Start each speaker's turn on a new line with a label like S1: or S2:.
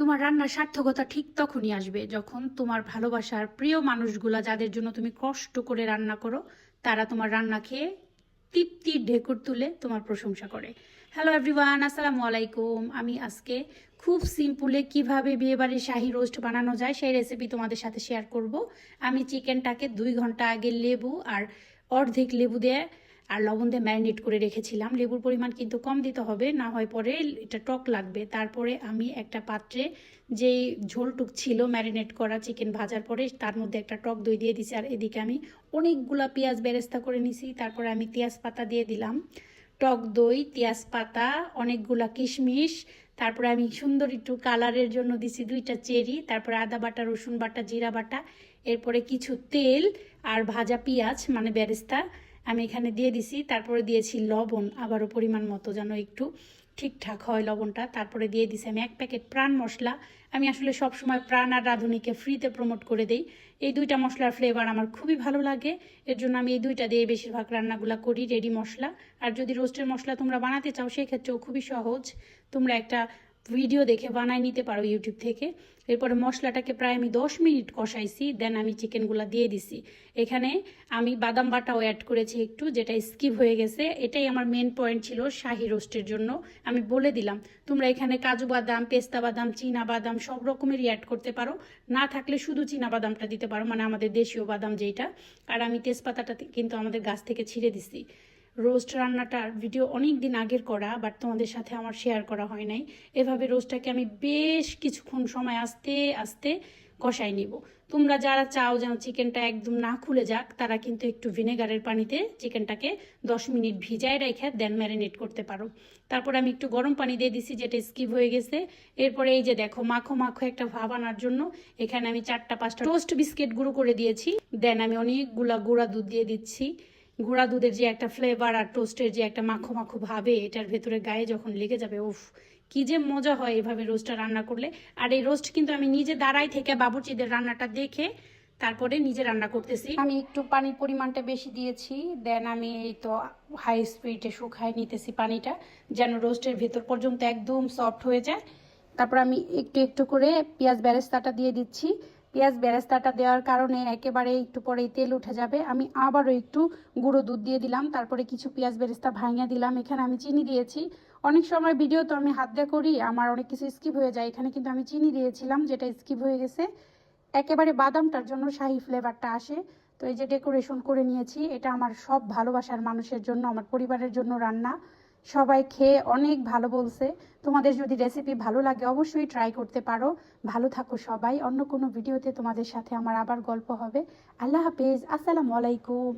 S1: তোমার রান্নার সার্থকতা ঠিক তখনই আসবে যখন তোমার ভালোবাসার প্রিয় মানুষগুলা যাদের জন্য তুমি কষ্ট করে রান্না করো, তারা তোমার রান্না খেয়ে তৃপ্তির ঢেকুর তুলে তোমার প্রশংসা করে। হ্যালো এভরিওয়ান আসসালামু আলাইকুম। আমি আজকে খুব সিম্পলে কীভাবে বিয়েবাড়ির শাহি রোস্ট বানানো যায় সেই রেসিপি তোমাদের সাথে শেয়ার করব। আমি চিকেনটাকে দুই ঘণ্টা আগে লেবু আর অর্ধেক লেবু দিয়ে আর লবণ দিয়ে ম্যারিনেট করে রেখেছিলাম। লেবুর পরিমাণ কিন্তু কম দিতে হবে, না হয় পরে এটা টক লাগবে। তারপরে আমি একটা পাত্রে যেই ঝোলটুক ছিল ম্যারিনেট করা চিকেন ভাজার পরে, তার মধ্যে একটা টক দই দিয়ে দিছি। আর এদিকে আমি অনেকগুলা পেঁয়াজ বেরেস্তা করে নিছি। তারপরে আমি পেঁয়াজ পাতা দিয়ে দিলাম। টক দই পেঁয়াজ পাতা অনেকগুলা কিশমিশ। তারপরে আমি সুন্দর একটু কালারের জন্য দিছি দুইটা চেরি। তারপরে আদা বাটা, রসুন বাটা, জিরা বাটা। এরপরে কিছু তেল আর ভাজা পেঁয়াজ মানে বেরেস্তা। আমি এখানে দিয়ে দিছি, তারপরে দিয়েছি লবণ, আবারও পরিমাণ মতো যেন একটু ঠিকঠাক হয় লবণটা। তারপরে দিয়ে দিছি আমি এক প্যাকেট প্রাণ মশলা। আমি আসলে সব সময় প্রাণ আর রাঁধুনিকে ফ্রিতে প্রমোট করে দেই। এই দুইটা মশলার ফ্লেভার আমার খুবই ভালো লাগে। এর জন্য আমি এই দুইটা দিয়ে বেশিরভাগ রান্নাগুলো করি রেডি মশলা। আর যদি রোস্টের মশলা তোমরা বানাতে চাও, সেক্ষেত্রেও খুবই সহজ। তোমরা একটা ভিডিও দেখে বানাই নিতে পারো ইউটিউব থেকে। এরপরে মশলাটাকে প্রায় আমি দশ মিনিট কষাইছি দেন আমি চিকেনগুলো দিয়ে দিছি। এখানে আমি বাদাম বাটাও অ্যাড করেছি একটু, যেটা স্কিপ হয়ে গেছে। এটাই আমার মেন পয়েন্ট ছিল শাহি রোস্টের জন্য। আমি বলে দিলাম, তোমরা এখানে কাজু বাদাম, পেস্তা বাদাম, চীনা বাদাম সব রকমেরই অ্যাড করতে পারো। না থাকলে শুধু চীনা বাদামটা দিতে পারো মানে আমাদের দেশীয় বাদাম যেইটা। আর আমি তেজপাতাটা কিন্তু আমাদের গাছ থেকে ছিঁড়ে দিছি। রোস্ট রান্নাটার ভিডিও অনেক দিন আগের করা বাট তোমাদের সাথে আমার শেয়ার করা হয় নাই। এভাবে রোস্টটাকে আমি বেশ কিছুক্ষণ সময় আস্তে আস্তে কষাই নিব। তোমরা যারা চাও যেন চিকেনটা একদম না খুলে যাক, তারা কিন্তু একটু ভিনেগারের পানিতে চিকেনটাকে দশ মিনিট ভিজায় রেখে দেন ম্যারিনেট করতে পারো। তারপর আমি একটু গরম পানি দিয়ে দিছি, যেটা স্কিপ হয়ে গেছে। এরপরে এই যে দেখো, মাখো মাখো একটা ভাব আনার জন্য এখানে আমি চারটা, পাঁচটা টোস্ট বিস্কিট গুঁড়ো করে দিয়েছি। দেন আমি অনেকগুলা গুঁড়া দুধ দিয়ে দিচ্ছি। গুঁড়া দুধের যে একটা ফ্লেভার আর টোস্টের যে একটা মাখো মাখো ভাবে, এটার ভেতরে গায়ে যখন লেগে যাবে, উফ, কি যে মজা হয় এভাবে রোস্টটা রান্না করলে। আর এই রোস্ট কিন্তু আমি নিজে দাঁড়াই থেকে বাবুর্চিদের রান্নাটা দেখে তারপরে নিজে রান্না করতেছি। আমি একটু পানির পরিমাণটা বেশি দিয়েছি দেন আমি এই তো হাই স্পিডে শুকাই নিতেছি পানিটা, যেন রোস্টের ভেতর পর্যন্ত একদম সফট হয়ে যায়। তারপর আমি একটু একটু করে পেঁয়াজ বেরেস্তাটা দিয়ে দিচ্ছি। পেঁয়াজ বেরেস্তাটা দেওয়ার কারণে একেবারে একটু পরেই তেল উঠে যাবে। আমি আবারও একটু গুঁড়ো দুধ দিয়ে দিলাম, তারপরে কিছু পেঁয়াজ বেরেস্তা ভাঙিয়ে দিলাম। এখানে আমি চিনি দিয়েছি। অনেক সময় ভিডিও তো আমি হাত দিয়ে করি, আমার অনেক কিছু স্কিপ হয়ে যায়। এখানে কিন্তু আমি চিনি দিয়েছিলাম, যেটা স্কিপ হয়ে গেছে। একেবারে বাদামটার জন্য শাহি ফ্লেভারটা আসে। তো এই যে ডেকোরেশন করে নিয়েছি, এটা আমার সব ভালোবাসার মানুষের জন্য, আমার পরিবারের জন্য রান্না। সবাই খেয়ে অনেক ভালো বলছে। তোমাদের যদি রেসিপি ভালো লাগে, অবশ্যই ট্রাই করতে পারো। ভালো থাকো সবাই। অন্য কোনো ভিডিওতে তোমাদের সাথে আমার আবার গল্প হবে। আল্লাহ হাফেজ। আসসালামু আলাইকুম।